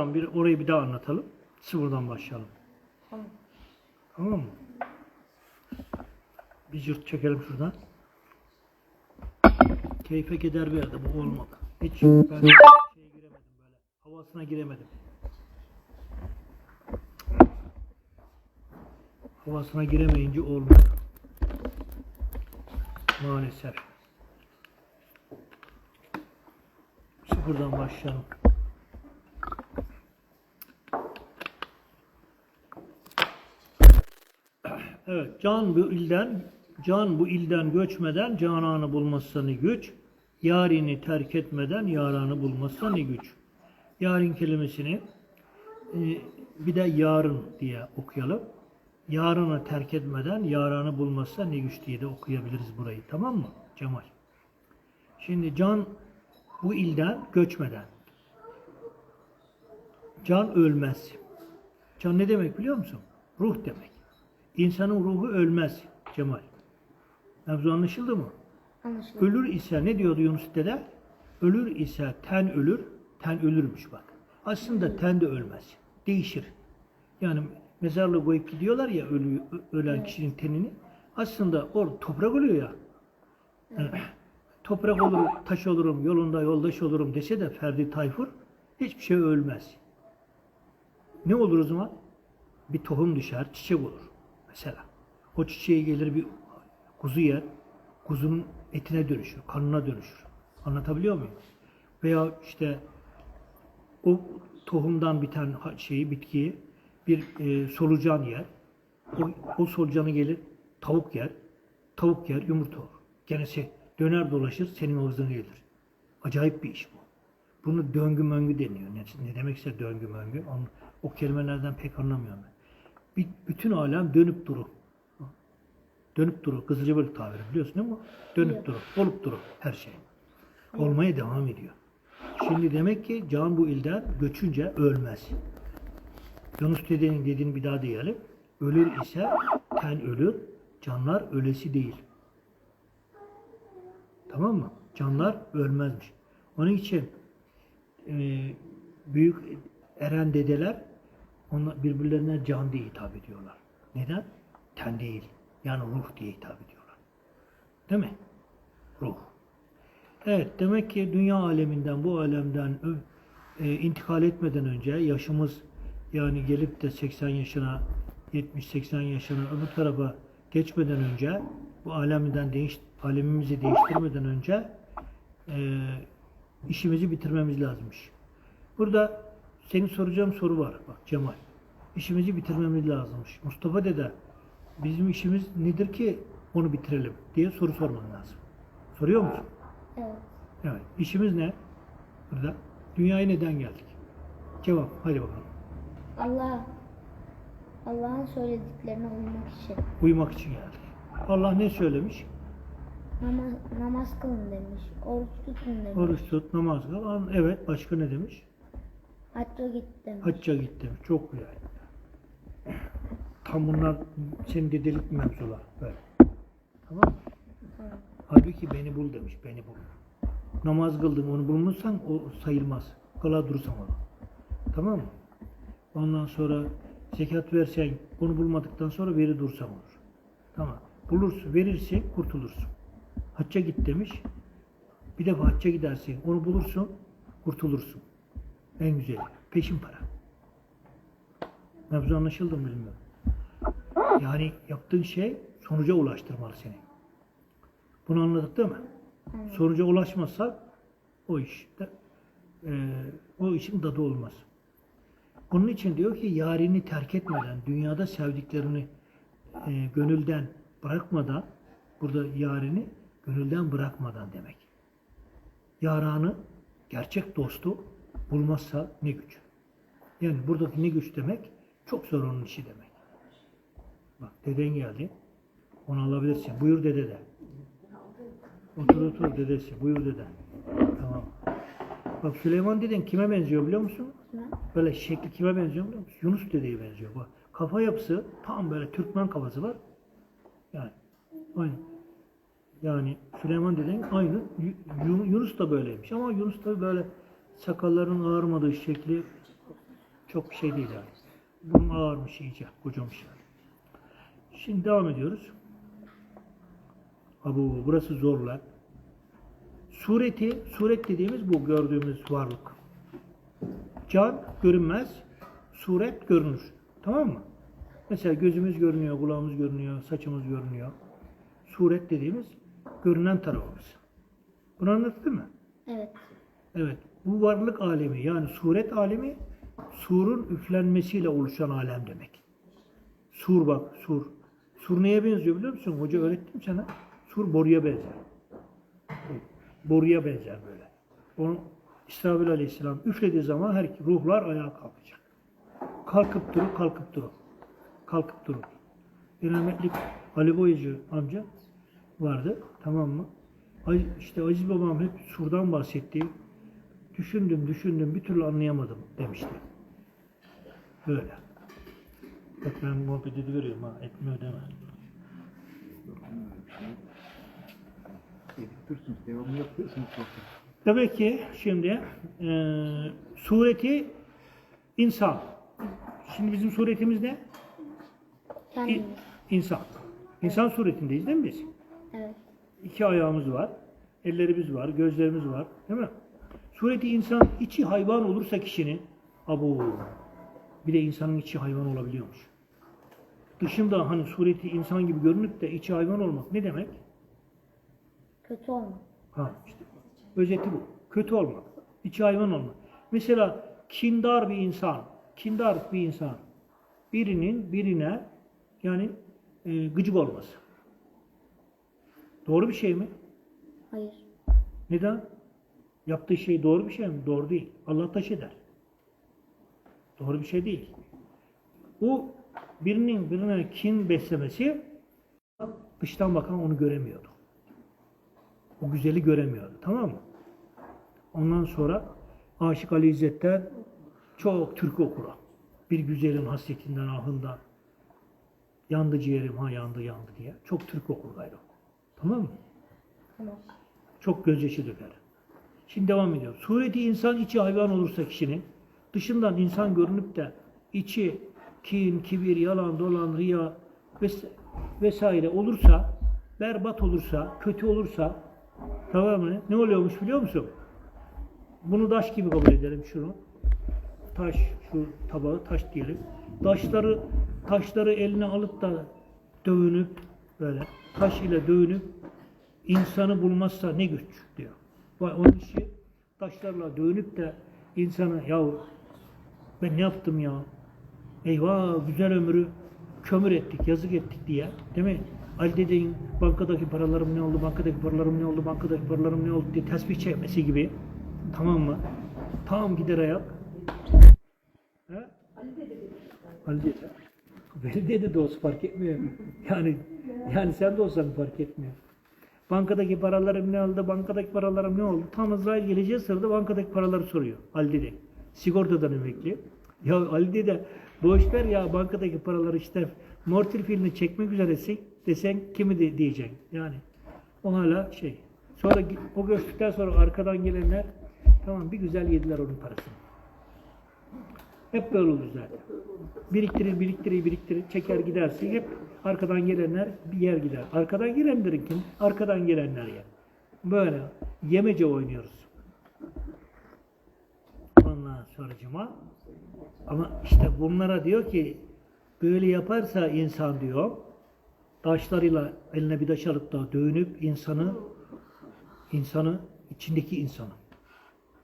Tamam, bir orayı bir daha anlatalım. Sıfırdan başlayalım. Tamam. Tamam mı? Bir cırt çekelim şuradan. Keyfe keder verdi bu olmadı. Hiç ben şeye giremedim böyle. Havasına giremedim. Havasına giremeyince olmadı. Maalesef. Sıfırdan başlayalım. Evet, can bu ilden can bu ilden göçmeden cananı bulması ne güç, yarini terk etmeden yaranı bulması ne güç. Yarın kelimesini e, bir de yarın diye okuyalım. Yarını terk etmeden yaranı bulması ne güç diye de okuyabiliriz burayı. Tamam mı Cemal? Şimdi can bu ilden göçmeden. Can ölmez. Can ne demek biliyor musun? Ruh demek. İnsanın ruhu ölmez Cemal. Mevzu anlaşıldı mı? Anlaşıldı. Ölür ise ne diyordu Yunus dede? Ölür ise ten ölür, ten ölürmüş bak. Aslında ten de ölmez. Değişir. Yani mezarlığa koyup gidiyorlar ya ölü, ölen kişinin tenini. Aslında orada toprak oluyor ya. toprak olurum, taş olurum, yolunda yoldaş olurum dese de Ferdi Tayfur hiçbir şey ölmez. Ne olur o zaman? Bir tohum düşer, çiçek olur mesela. O çiçeğe gelir bir kuzu yer, kuzunun etine dönüşür, kanına dönüşür. Anlatabiliyor muyum? Veya işte o tohumdan biten şeyi, bitkiyi bir e, solucan yer. O, o solucanı gelir tavuk yer. Tavuk yer yumurta olur. Genesi döner dolaşır senin ağzına gelir. Acayip bir iş bu. Bunu döngü möngü deniyor. Ne, ne demekse döngü möngü. Onu, o kelimelerden pek anlamıyorum ben. Bütün alem dönüp durur. Dönüp durur. Kızılcık tabiri biliyorsun değil mi? Dönüp durur. Olup durur her şey. Olmaya devam ediyor. Şimdi demek ki can bu ilden göçünce ölmez. Yunus dedenin dediğini bir daha diyelim. Ölür ise ten ölür, canlar ölesi değil. Tamam mı? Canlar ölmezmiş. Onun için e, büyük eren dedeler onlar birbirlerine can diye hitap ediyorlar. Neden? Ten değil. Yani ruh diye hitap ediyorlar. Değil mi? Ruh. Evet, demek ki dünya aleminden, bu alemden e, intikal etmeden önce yaşımız yani gelip de 80 yaşına, 70-80 yaşına öbür tarafa geçmeden önce bu alemden değiş, alemimizi değiştirmeden önce e, işimizi bitirmemiz lazımmış. Burada senin soracağım soru var bak Cemal. İşimizi bitirmemiz lazımmış. Mustafa dede bizim işimiz nedir ki onu bitirelim diye soru sorman lazım. Soruyor musun? Evet. Evet. İşimiz ne? Burada. Dünyaya neden geldik? Cevap. Hadi bakalım. Allah Allah'ın söylediklerine uymak için Uyumak için geldik. Allah ne söylemiş? namaz, namaz kılın demiş. Oruç tutun demiş. Oruç tut, namaz kıl. Evet. Başka ne demiş? Hacca git demiş. Hacca git demiş. Çok güzel. Tam bunlar senin dedelik mevzular. Böyle. Tamam mı? Halbuki beni bul demiş. Beni bul. Namaz kıldım onu bulmuşsan o sayılmaz. Kala durursan onu. Tamam mı? Ondan sonra zekat versen onu bulmadıktan sonra veri dursan olur. Tamam. Bulursun, verirsin, kurtulursun. Hacca git demiş. Bir defa hacca gidersin, onu bulursun, kurtulursun. En güzeli. Peşin para. Mevzu anlaşıldı mı bilmiyorum. Yani yaptığın şey sonuca ulaştırmalı seni. Bunu anladık değil mi? Sonuca ulaşmazsak o işte e, o işin tadı olmaz. Bunun için diyor ki yarini terk etmeden, dünyada sevdiklerini e, gönülden bırakmadan, burada yarini gönülden bırakmadan demek. Yaranı, gerçek dostu bulmazsa ne güç. Yani buradaki ne güç demek, çok zor onun işi demek. Bak deden geldi, onu alabilirsin. Buyur dede de. Otur otur dedesi. Buyur dede. Tamam. Bak Süleyman deden kime benziyor biliyor musun? Böyle şekli kime benziyor biliyor musun? Yunus dedeye benziyor. Bak kafa yapısı tam böyle Türkmen kafası var. Yani aynı. Yani Süleyman deden aynı. Yu- Yu- Yunus da böyleymiş ama Yunus da böyle sakalların ağarmadığı şekli Çok bir şey değil yani. Bunun ağırmış iyice, kocamış yani. Şimdi devam ediyoruz. Ha bu, burası zor lan. Sureti, suret dediğimiz bu gördüğümüz varlık. Can görünmez, suret görünür. Tamam mı? Mesela gözümüz görünüyor, kulağımız görünüyor, saçımız görünüyor. Suret dediğimiz görünen tarafımız. Bunu anlattı mı? Evet. Evet. Bu varlık alemi yani suret alemi surun üflenmesiyle oluşan alem demek. Sur bak sur. Sur neye benziyor biliyor musun? Hoca öğrettim sana. Sur boruya benzer. Boruya benzer böyle. Onu İsrail Aleyhisselam üflediği zaman her ruhlar ayağa kalkacak. Kalkıp durup kalkıp durup. Kalkıp durup. Bir rahmetli Ali Boyacı amca vardı. Tamam mı? İşte Aziz babam hep surdan bahsetti. Düşündüm düşündüm bir türlü anlayamadım demişti. Böyle. Bak ben muhabbet ediyorum ha etmiyor deme. Dursunuz, devamlı yapıyorsunuz sohbet. Demek ki şimdi eee sureti insan. Şimdi bizim suretimiz ne? Kendimiz. İ- İnsan. İnsan suretindeyiz değil mi biz? Evet. İki ayağımız var, ellerimiz var, gözlerimiz var, değil mi? Sureti insan içi hayvan olursa kişinin, abu, bir de insanın içi hayvan olabiliyormuş. Dışında hani sureti insan gibi görünüp de içi hayvan olmak ne demek? Kötü olmak. Ha işte özeti bu. Kötü olmak, içi hayvan olmak. Mesela kindar bir insan, kindar bir insan birinin birine yani e, gıcık olması. Doğru bir şey mi? Hayır. Neden? Yaptığı şey doğru bir şey mi? Doğru değil. Allah taş eder. Doğru bir şey değil. Bu birinin birine kin beslemesi dıştan bakan onu göremiyordu. O güzeli göremiyordu. Tamam mı? Ondan sonra Aşık Ali İzzet'ten çok türkü okur. o. Bir güzelin hasretinden, ahından. Yandı ciğerim ha yandı yandı diye. Çok türkü okur gayrı. Tamam mı? Tamam. Çok gözyaşı döker. Şimdi devam ediyor. Sureti insan içi hayvan olursa kişinin dışından insan görünüp de içi kin, kibir, yalan, dolan, riya ves- vesaire olursa, berbat olursa, kötü olursa tamam mı? Ne oluyormuş biliyor musun? Bunu taş gibi kabul edelim şunu. Taş, şu tabağı taş diyelim. Taşları taşları eline alıp da dövünüp böyle taş ile dövünüp insanı bulmazsa ne güç diyor. Vay onun işi taşlarla dövünüp de insanı ya ben ne yaptım ya? Eyvah güzel ömrü kömür ettik, yazık ettik diye. Değil mi? Ali dedeyin bankadaki paralarım ne oldu, bankadaki paralarım ne oldu, bankadaki paralarım ne oldu diye tesbih çekmesi gibi. Tamam mı? Tamam gider ayak. He? Ali dede. Veli dede de olsa fark etmiyor. Yani yani sen de olsan fark etmiyor. Bankadaki paralarım ne oldu, bankadaki paralarım ne oldu? Tam Azrail geleceği sırada bankadaki paraları soruyor Ali dede. Sigortadan emekli. Ya Ali dede boş ver ya bankadaki paraları işte mortil filmi çekmek üzeresin desen kimi de diyeceksin. Yani o hala şey. Sonra o göçtükten sonra arkadan gelenler tamam bir güzel yediler onun parasını. Hep böyle olur zaten. Biriktirir, biriktirir, biriktirir, çeker gidersin. Hep arkadan gelenler bir yer gider. Arkadan gelenlerin kim? Arkadan gelenler ya. Böyle yemece oynuyoruz. Ondan sonracıma ama işte bunlara diyor ki böyle yaparsa insan diyor taşlarıyla eline bir taş alıp da dövünüp insanı insanı içindeki insanı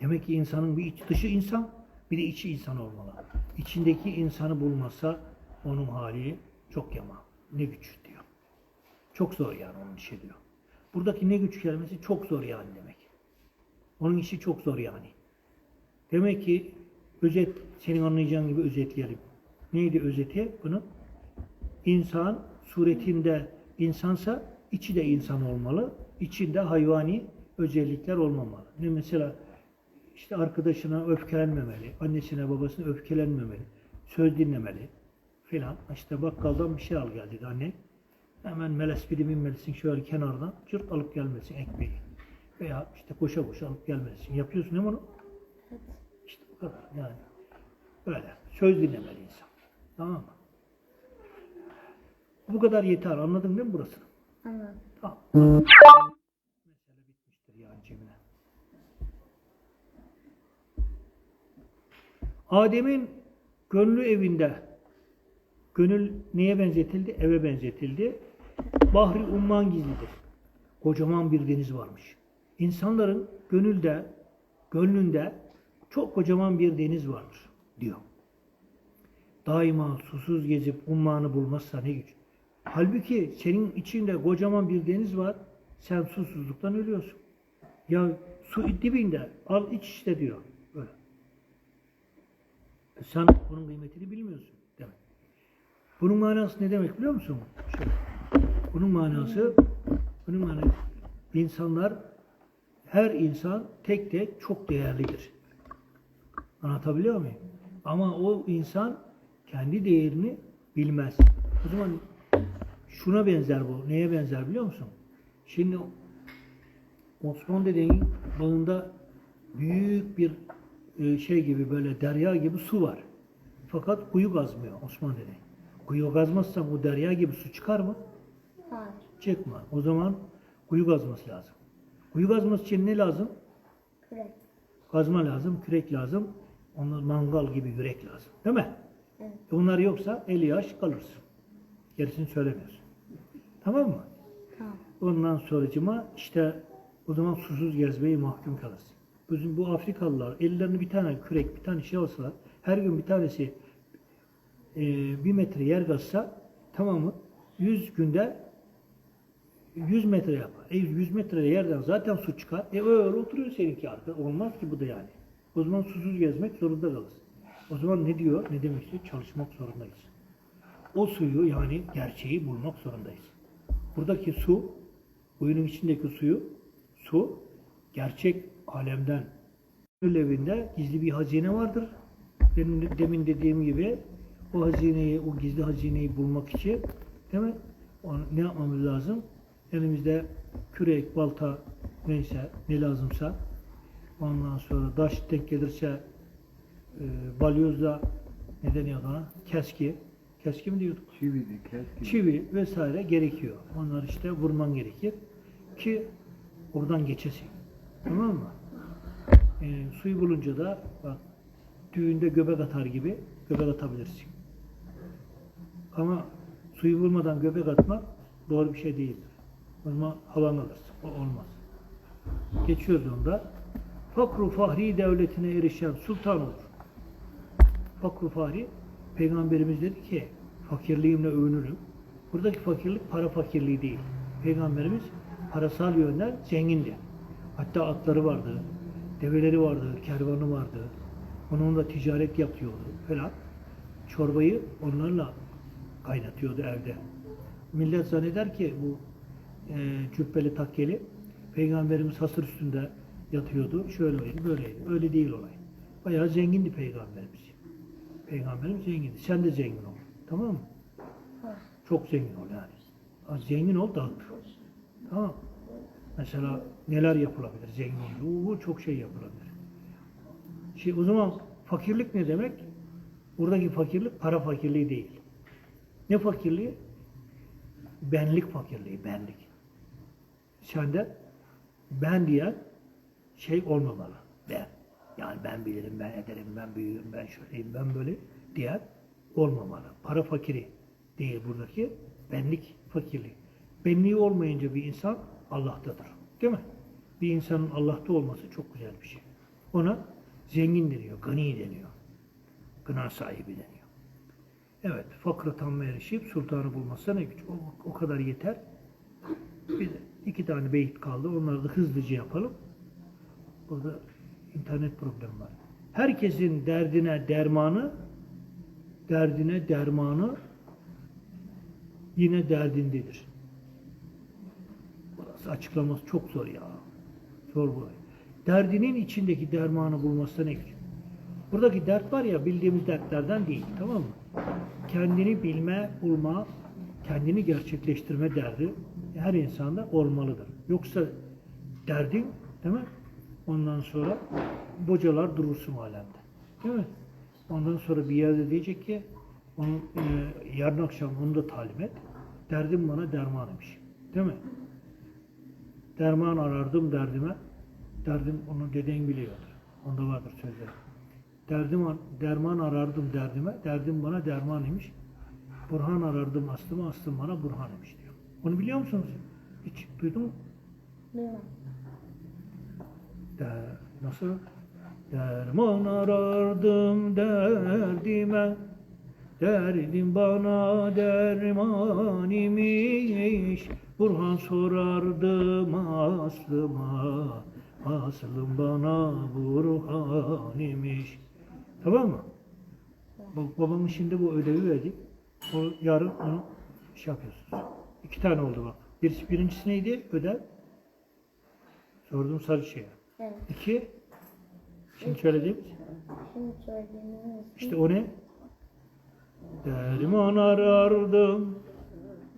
Demek ki insanın bir iç dışı insan, bir de içi insan olmalı. İçindeki insanı bulmasa onun hali çok yama. Ne güç diyor. Çok zor yani onun işi diyor. Buradaki ne güç kelimesi çok zor yani demek. Onun işi çok zor yani. Demek ki özet, senin anlayacağın gibi özetleyelim. Neydi özeti bunun? İnsan suretinde insansa içi de insan olmalı. İçinde hayvani özellikler olmamalı. Ne mesela işte arkadaşına öfkelenmemeli, annesine babasına öfkelenmemeli, söz dinlemeli filan. İşte bakkaldan bir şey al gel dedi anne. Hemen melespidi binmelisin şöyle kenardan, cırt alıp gelmesin ekmeği. Veya işte koşa koşa alıp gelmelisin. Yapıyorsun değil mi onu? Evet. İşte bu kadar yani. Böyle. Söz dinlemeli insan. Tamam mı? Bu kadar yeter. Anladın değil mi burasını? Anladım. Tamam. Mesele bitmiştir yani cebine. Adem'in gönlü evinde gönül neye benzetildi? Eve benzetildi. Bahri umman gizlidir. Kocaman bir deniz varmış. İnsanların gönülde, gönlünde çok kocaman bir deniz vardır diyor. Daima susuz gezip ummanı bulmazsa ne güç. Halbuki senin içinde kocaman bir deniz var. Sen susuzluktan ölüyorsun. Ya su dibinde al iç işte diyor. Böyle. E Sen bunun kıymetini bilmiyorsun demek. Bunun manası ne demek biliyor musun? Şöyle. Bunun manası bunun manası insanlar her insan tek tek çok değerlidir. Anlatabiliyor muyum? Ama o insan kendi değerini bilmez. O zaman şuna benzer bu. Neye benzer biliyor musun? Şimdi Osman dedenin bağında büyük bir e, şey gibi böyle derya gibi su var. Fakat kuyu kazmıyor Osman dede. Kuyu kazmazsan o derya gibi su çıkar mı? Hayır. Çıkmaz. O zaman kuyu kazması lazım. Kuyu kazması için ne lazım? Kürek. Kazma lazım, kürek lazım. Onlar mangal gibi yürek lazım. Değil mi? Evet. Bunlar yoksa eli yaş kalırsın. Gerisini söylemiyorsun. Tamam mı? Tamam. Ondan sonracıma işte o zaman susuz gezmeye mahkum kalırsın. Bizim bu Afrikalılar ellerinde bir tane kürek, bir tane şey olsa her gün bir tanesi e, bir metre yer kazsa tamam mı? 100 günde 100 metre yapar. E 100 metre yerden zaten su çıkar. E öyle oturuyor seninki arka. Olmaz ki bu da yani. O zaman susuz gezmek zorunda kalırsın. O zaman ne diyor? Ne demek istiyor? Çalışmak zorundayız. O suyu yani gerçeği bulmak zorundayız. Buradaki su, kuyunun içindeki suyu, su gerçek alemden. Gönül evinde gizli bir hazine vardır. Benim de- demin dediğim gibi o hazineyi, o gizli hazineyi bulmak için değil mi? Onu, ne yapmamız lazım? Elimizde kürek, balta neyse ne lazımsa ondan sonra taş denk gelirse e, balyozla ne deniyor ona? Keski. Keski mi diyorduk? Çiviydi, keski. çivi vesaire gerekiyor. Onlar işte vurman gerekir ki oradan geçesin. Tamam mı? Ee, suyu bulunca da bak düğünde göbek atar gibi göbek atabilirsin. Ama suyu bulmadan göbek atmak doğru bir şey değildir. O zaman havan alırsın. O olmaz. Geçiyoruz onda. Fakru fahri devletine erişen sultan olur. Fakru fahri Peygamberimiz dedi ki fakirliğimle övünürüm. Buradaki fakirlik para fakirliği değil. Peygamberimiz parasal yönden zengindi. Hatta atları vardı, develeri vardı, kervanı vardı. Onunla ticaret yapıyordu falan. Çorbayı onlarla kaynatıyordu evde. Millet zanneder ki bu e, cübbeli takkeli Peygamberimiz hasır üstünde yatıyordu. Şöyleydi, böyleydi. Öyle değil olay. Bayağı zengindi Peygamberimiz. Peygamberimiz zengindi. Sen de zengin ol. Tamam mı? Çok zengin ol yani. Ha, Zengin ol dağıt. Tamam. Mesela neler yapılabilir zengin olunca? Bu çok şey yapılabilir. Şey, o zaman fakirlik ne demek? Buradaki fakirlik para fakirliği değil. Ne fakirliği? Benlik fakirliği, benlik. Sende ben diyen şey olmamalı. Ben. Yani ben bilirim, ben ederim, ben büyüğüm, ben şöyleyim, ben böyle diyen olmamalı. Para fakiri değil buradaki. Benlik fakirliği. Benliği olmayınca bir insan Allah'tadır. Değil mi? Bir insanın Allah'ta olması çok güzel bir şey. Ona zengin deniyor, gani deniyor. Gına sahibi deniyor. Evet, fakra tam erişip sultanı bulmazsa ne güç. O, o kadar yeter. Bir de iki tane beyit kaldı. Onları da hızlıca yapalım. Burada internet problemi var. Herkesin derdine dermanı, derdine dermanı yine derdindedir. Burası açıklaması çok zor ya. Zor bu. Derdinin içindeki dermanı bulması ne güç. Buradaki dert var ya bildiğimiz dertlerden değil. Tamam mı? Kendini bilme, bulma, kendini gerçekleştirme derdi her insanda olmalıdır. Yoksa derdin değil mi? Ondan sonra bocalar durursun alemde. Değil mi? Ondan sonra bir yerde diyecek ki onun, e, yarın akşam onu da talim et. Derdim bana derman imiş. Değil mi? Derman arardım derdime. Derdim onu dediğin biliyordur. Onda vardır sözler. Derdim derman arardım derdime. Derdim bana derman imiş. Burhan arardım aslıma, aslım bana burhan imiş diyor. Onu biliyor musunuz? Hiç duydun mu? De, nasıl? Derman arardım derdime Derdim bana derman imiş Burhan sorardım aslıma Aslım bana burhan imiş Tamam mı? Bak babamın şimdi bu ödevi verdik. O yarın onu şey yapıyorsunuz. İki tane oldu bak. Birisi, birincisi neydi? Ödev. Sordum sarı şeye. Evet. İki. Şimdi söylediğimiz. Şimdi söylediğiniz İşte o ne? Derman arardım.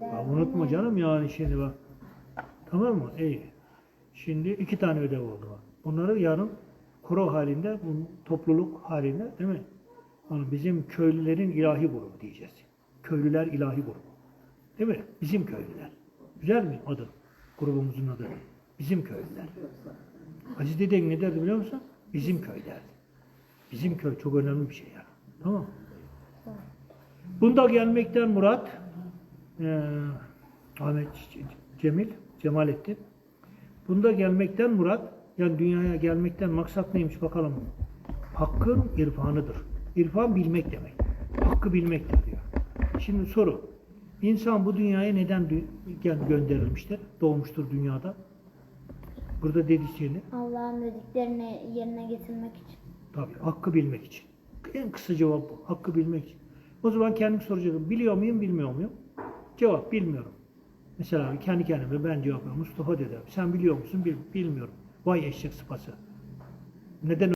Ya unutma canım yani şimdi bak. Tamam mı? İyi. Şimdi iki tane ödev oldu bak. Bunları yarın koro halinde, bu topluluk halinde değil mi? Yani bizim köylülerin ilahi grubu diyeceğiz. Köylüler ilahi grubu. Değil mi? Bizim köylüler. Güzel mi adı? Grubumuzun adı. Bizim köylüler. Aziz deden ne derdi biliyor musun? Bizim köy. Bizim köy çok önemli bir şey yani. Tamam mı? Bunda gelmekten Murat, eee Ahmet Cemil, Cemalettin. Bunda gelmekten Murat, yani dünyaya gelmekten maksat neymiş bakalım. Hakkın irfanıdır. İrfan bilmek demek. Hakkı bilmektir diyor. Şimdi soru. İnsan bu dünyaya neden dü- gönderilmiştir? Doğmuştur dünyada. Burada dediklerini Allah'ın dediklerini yerine getirmek için. Tabii hakkı bilmek için. En kısa cevap bu. Hakkı bilmek için. O zaman kendim soracağım. Biliyor muyum, bilmiyor muyum? Cevap bilmiyorum. Mesela kendi kendime ben cevap veriyorum. Mustafa dedi. Sen biliyor musun? Bil- bilmiyorum. Vay eşek sıpası. Neden